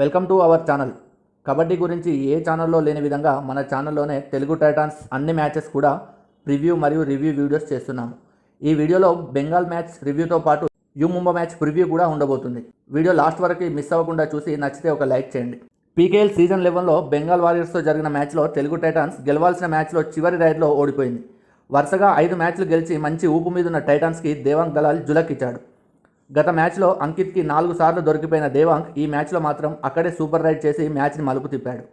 Welcome to our channel. Kabaddi గురించి ఏ ఛానల్లో లేని విధంగా మన ఛానల్లోనే తెలుగు టైటాన్స్ అన్ని మ్యాచెస్ కూడా ప్రివ్యూ మరియు రివ్యూ వీడియోస్ చేస్తున్నాము. ఈ వీడియోలో బెంగాల్ మ్యాచ్ రివ్యూతో పాటు యూ ముంబా మ్యాచ్ ప్రివ్యూ కూడా ఉండబోతుంది. వీడియో లాస్ట్ వరకు మిస్ అవ్వకుండా చూసి నచ్చితే ఒక లైక్ చేయండి. పీకేఎల్ సీజన్ లెవెన్లో బెంగాల్ వారియర్స్తో జరిగిన మ్యాచ్లో తెలుగు టైటాన్స్ గెలవాల్సిన మ్యాచ్లో చివరి రైడ్లో ఓడిపోయింది. వరుసగా ఐదు మ్యాచ్లు గెలిచి మంచి ఊపు మీదున్న టైటాన్స్కి దేవాంగ్ దళాల్ జులకిచ్చాడు గత మ్యాచ్లో అంకిత్కి నాలుగు సార్లు దొరికిపోయిన దేవాంక్ ఈ మ్యాచ్లో మాత్రం అక్కడే సూపర్ రైడ్ చేసి మ్యాచ్ని మలుపు తిప్పాడు.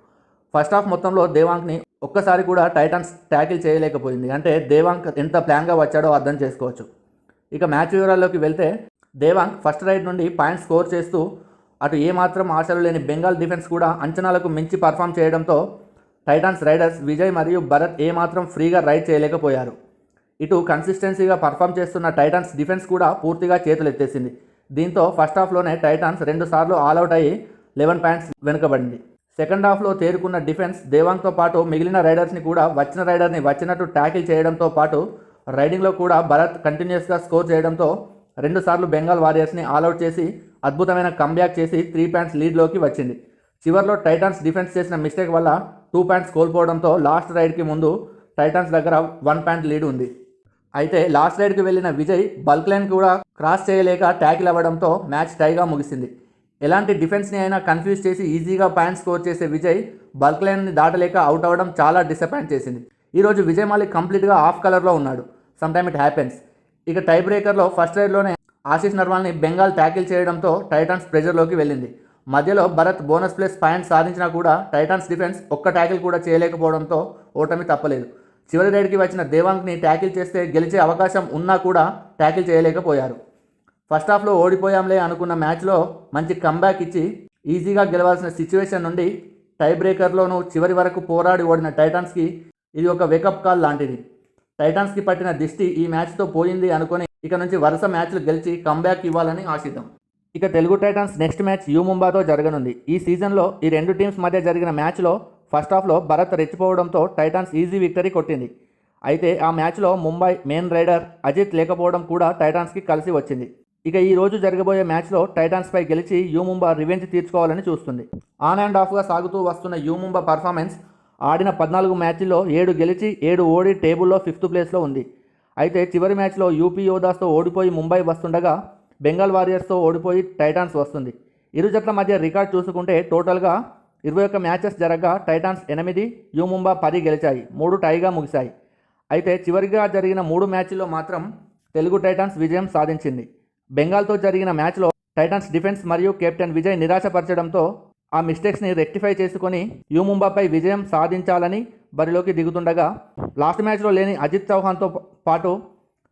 ఫస్ట్ హాఫ్ మొత్తంలో దేవాంక్ని ఒక్కసారి కూడా టైటాన్స్ ట్యాకిల్ చేయలేకపోయింది. అంటే దేవాంక్ ఎంత ప్లాన్గా వచ్చాడో అర్థం చేసుకోవచ్చు. ఇక మ్యాచ్ వివరాల్లోకి వెళ్తే దేవాంక్ ఫస్ట్ రైడ్ నుండి పాయింట్స్ స్కోర్ చేస్తూ అటు ఏమాత్రం ఆశలు లేని బెంగాల్ డిఫెన్స్ కూడా అంచనాలకు మించి పర్ఫామ్ చేయడంతో టైటాన్స్ రైడర్స్ విజయ్ మరియు భరత్ ఏమాత్రం ఫ్రీగా రైడ్ చేయలేకపోయారు. ఇటు కన్సిస్టెన్సీగా పర్ఫామ్ చేస్తున్న టైటాన్స్ డిఫెన్స్ కూడా పూర్తిగా చేతులెత్తేసింది దీంతో ఫస్ట్ హాఫ్లోనే టైటాన్స్ రెండు సార్లు ఆల్అవుట్ అయ్యి లెవెన్ పాయింట్స్ వెనుకబడింది. సెకండ్ హాఫ్లో తేరుకున్న డిఫెన్స్ దేవాంగ్తో పాటు మిగిలిన రైడర్స్ని కూడా వచ్చిన రైడర్ని వచ్చినట్టు ట్యాకిల్ చేయడంతో పాటు రైడింగ్లో కూడా భరత్ కంటిన్యూస్గా స్కోర్ చేయడంతో రెండుసార్లు బెంగాల్ వారియర్స్ని ఆల్అవుట్ చేసి అద్భుతమైన కంబ్యాక్ చేసి త్రీ పాయింట్స్ లీడ్లోకి వచ్చింది. చివరిలో టైటాన్స్ డిఫెన్స్ చేసిన మిస్టేక్ వల్ల టూ పాయింట్స్ కోల్పోవడంతో లాస్ట్ రైడ్కి ముందు టైటాన్స్ దగ్గర వన్ పాయింట్ లీడ్ ఉంది. అయితే లాస్ట్ రైడ్కి వెళ్ళిన విజయ్ బల్క్ లైన్ కూడా క్రాస్ చేయలేక ట్యాకిల్ అవ్వడంతో మ్యాచ్ టైగా ముగిసింది. ఎలాంటి డిఫెన్స్ని అయినా కన్ఫ్యూజ్ చేసి ఈజీగా పాయింట్ స్కోర్ చేసే విజయ్ బల్క్ లైన్ని దాటలేక అవుట్ అవ్వడం చాలా డిసప్పాయింట్ చేసింది. ఈరోజు విజయ్ మళ్ళీ కంప్లీట్గా ఆఫ్ కలర్లో ఉన్నాడు. Some time it happens. ఇక టై బ్రేకర్లో ఫస్ట్ రైడ్లోనే ఆశీష్ నర్వాల్ని బెంగాల్ ట్యాకిల్ చేయడంతో టైటాన్స్ ప్రెజర్లోకి వెళ్ళింది. మధ్యలో భరత్ బోనస్ ప్లేస్ పాయింట్ సాధించినా కూడా టైటాన్స్ డిఫెన్స్ ఒక్క ట్యాకిల్ కూడా చేయలేకపోవడంతో ఓటమి తప్పలేదు. చివరి రైడ్కి వచ్చిన దేవాంగ్ని ట్యాకిల్ చేస్తే గెలిచే అవకాశం ఉన్నా కూడా ట్యాకిల్ చేయలేకపోయారు. ఫస్ట్ హాఫ్లో ఓడిపోయాంలే అనుకున్న మ్యాచ్లో మంచి కంబ్యాక్ ఇచ్చి ఈజీగా గెలవాల్సిన సిచ్యువేషన్ నుండి టై బ్రేకర్లోనూ చివరి వరకు పోరాడి ఓడిన టైటాన్స్కి ఇది ఒక వేకప్ కాల్ లాంటిది. టైటాన్స్కి పట్టిన దిష్టి ఈ మ్యాచ్తో పోయింది అనుకుని ఇక నుంచి వరుస మ్యాచ్లు గెలిచి కంబ్యాక్ ఇవ్వాలని ఆశిద్దాం. ఇక Telugu Titans next match U ముంబాతో జరగనుంది. ఈ సీజన్లో ఈ రెండు టీమ్స్ మధ్య జరిగిన మ్యాచ్లో ఫస్ట్ హాఫ్లో భరత్ రెచ్చిపోవడంతో టైటాన్స్ ఈజీ విక్టరీ కొట్టింది. అయితే ఆ మ్యాచ్లో ముంబై మెయిన్ రైడర్ అజిత్ లేకపోవడం కూడా టైటాన్స్కి కలిసి వచ్చింది. ఇక ఈ రోజు జరగబోయే మ్యాచ్లో టైటాన్స్పై గెలిచి యూ ముంబా రివెంజ్ తీర్చుకోవాలని చూస్తుంది. ఆన్ అండ్ ఆఫ్గా సాగుతూ వస్తున్న యూ ముంబా పర్ఫార్మెన్స్ ఆడిన పద్నాలుగు మ్యాచ్ల్లో ఏడు గెలిచి ఏడు ఓడి టేబుల్లో ఫిఫ్త్ ప్లేస్లో ఉంది. అయితే చివరి మ్యాచ్లో యూపీ యోధాస్తో ఓడిపోయి ముంబై వస్తుండగా బెంగాల్ వారియర్స్తో ఓడిపోయి టైటాన్స్ వస్తుంది. ఇరు జట్ల మధ్య రికార్డ్ చూసుకుంటే టోటల్గా ఇరవై ఒక్క మ్యాచెస్ జరగగా టైటాన్స్ ఎనిమిది యూ ముంబా పది గెలిచాయి మూడు టైగా ముగిశాయి. అయితే చివరిగా జరిగిన మూడు మ్యాచ్ల్లో మాత్రం తెలుగు టైటాన్స్ విజయం సాధించింది. బెంగాల్తో జరిగిన మ్యాచ్లో టైటాన్స్ డిఫెన్స్ మరియు కెప్టెన్ విజయ్ నిరాశపరచడంతో ఆ మిస్టేక్స్ని రెక్టిఫై చేసుకొని యూ ముంబాపై విజయం సాధించాలని బరిలోకి దిగుతుండగా లాస్ట్ మ్యాచ్లో లేని అజిత్ చౌహాన్తో పాటు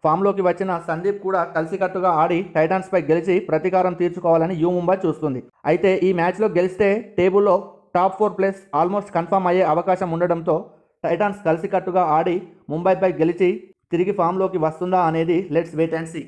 ఫామ్లోకి వచ్చిన సందీప్ కూడా కలిసికట్టుగా ఆడి టైటాన్స్పై గెలిచి ప్రతీకారం తీర్చుకోవాలని యూ ముంబై చూస్తుంది. అయితే ఈ మ్యాచ్లో గెలిస్తే టేబుల్లో top four place almost confirm అయ్యే అవకాశం ఉండడంతో టైటాన్స్ కలిసికట్టుగా ఆడి ముంబైపై గెలిచి తిరిగి ఫామ్లోకి వస్తుందా అనేది లెట్స్ వెయిట్ అండ్ సీ.